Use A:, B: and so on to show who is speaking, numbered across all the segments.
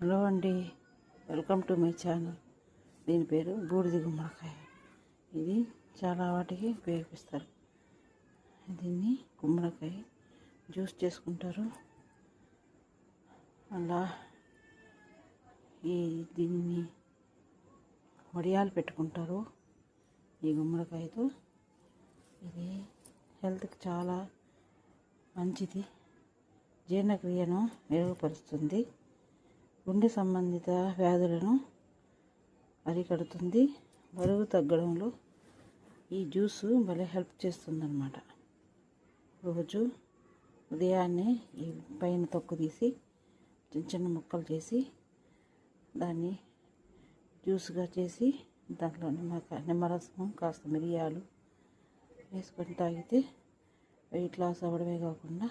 A: Hello అండి welcome to my channel. దీని పేరు బూడిద గుమ్మడికాయ. ఇది చాలా వాటికి ఉపయోగిస్తారు. దీన్ని గుమ్మడికాయ జ్యూస్ చేసుకుంటారు. అలా ఈ దీన్ని వడియాలు పెట్టుకుంటారు ఈ గుమ్మడికాయతో. ఇది హెల్త్కి చాలా మంచిది. జీర్ణక్రియను మెరుగుపరుస్తుంది. గుండె సంబంధిత వ్యాధులను అరికడుతుంది. బరువు తగ్గడంలో ఈ జ్యూసు భలే హెల్ప్ చేస్తుందన్నమాట. రోజు ఉదయాన్నే ఈ పైన తొక్కు తీసి చిన్న చిన్న ముక్కలు చేసి దాన్ని జ్యూస్గా చేసి దాంట్లో నిమ్మకాయ నిమ్మరసం కాస్త మిరియాలు వేసుకొని తాగితే వెయిట్ లాస్ అవ్వడమే కాకుండా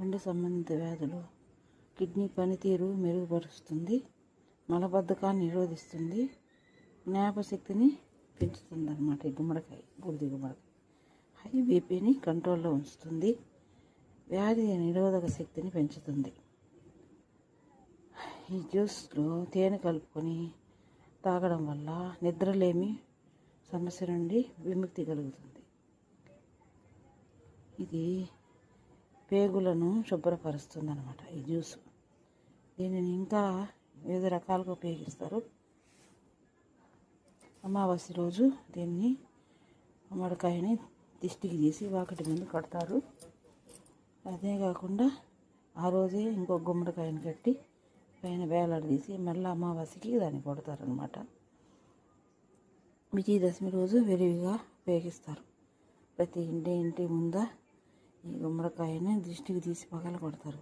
A: గుండె సంబంధిత వ్యాధులు కిడ్నీ పనితీరు మెరుగుపరుస్తుంది మలబద్ధకాన్ని నిరోధిస్తుంది జ్ఞాపశక్తిని పెంచుతుంది అనమాట ఈ గుమ్మడికాయ బూడిది గుమ్మడికాయ. హై బీపీని కంట్రోల్లో ఉంచుతుంది వ్యాధి నిరోధక శక్తిని పెంచుతుంది. ఈ జ్యూస్లో తేనె కలుపుకొని తాగడం వల్ల నిద్రలేమి సమస్య నుండి విముక్తి కలుగుతుంది. ఇది పేగులను శుభ్రపరుస్తుంది అనమాట ఈ జ్యూస్. దీనిని ఇంకా వివిధ రకాలుగా ఉపయోగిస్తారు. అమావాస్య రోజు దీన్ని గుమ్మడికాయని దిష్టికి తీసి వాకటి మీద కడతారు. అదే కాకుండా ఆ రోజే ఇంకో గుమ్మడికాయని కట్టి పైన వేలాడదీసి మళ్ళీ అమావాస్యకి దాన్ని కొడతారనమాట విజయదశమి రోజు విరివిగా ఉపయోగిస్తారు. ప్రతి ఇంటి ఇంటి ముందా ఈ గుమ్మడికాయని దృష్టికి తీసి పగల కొడతారు.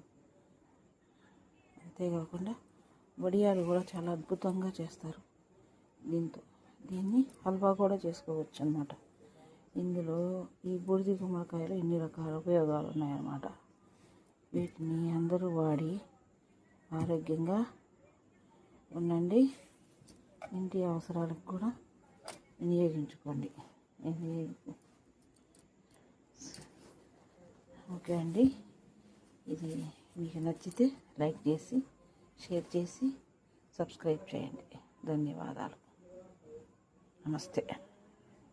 A: అంతేకాకుండా వడియాలు కూడా చాలా అద్భుతంగా చేస్తారు దీంతో. దీన్ని హల్వా కూడా చేసుకోవచ్చు అనమాట ఇందులో ఈ బూడిద గుమ్మడికాయలు ఇన్ని రకాల ఉపయోగాలు ఉన్నాయన్నమాట. వీటిని అందరూ వాడి ఆరోగ్యంగా ఉండండి. ఇంటి అవసరాలకు కూడా వినియోగించుకోండి ఇది ఓకే అండి. ఇది మీకు నచ్చితే లైక్ చేసి షేర్ చేసి సబ్స్క్రైబ్ చేయండి. ధన్యవాదాలు. నమస్తే.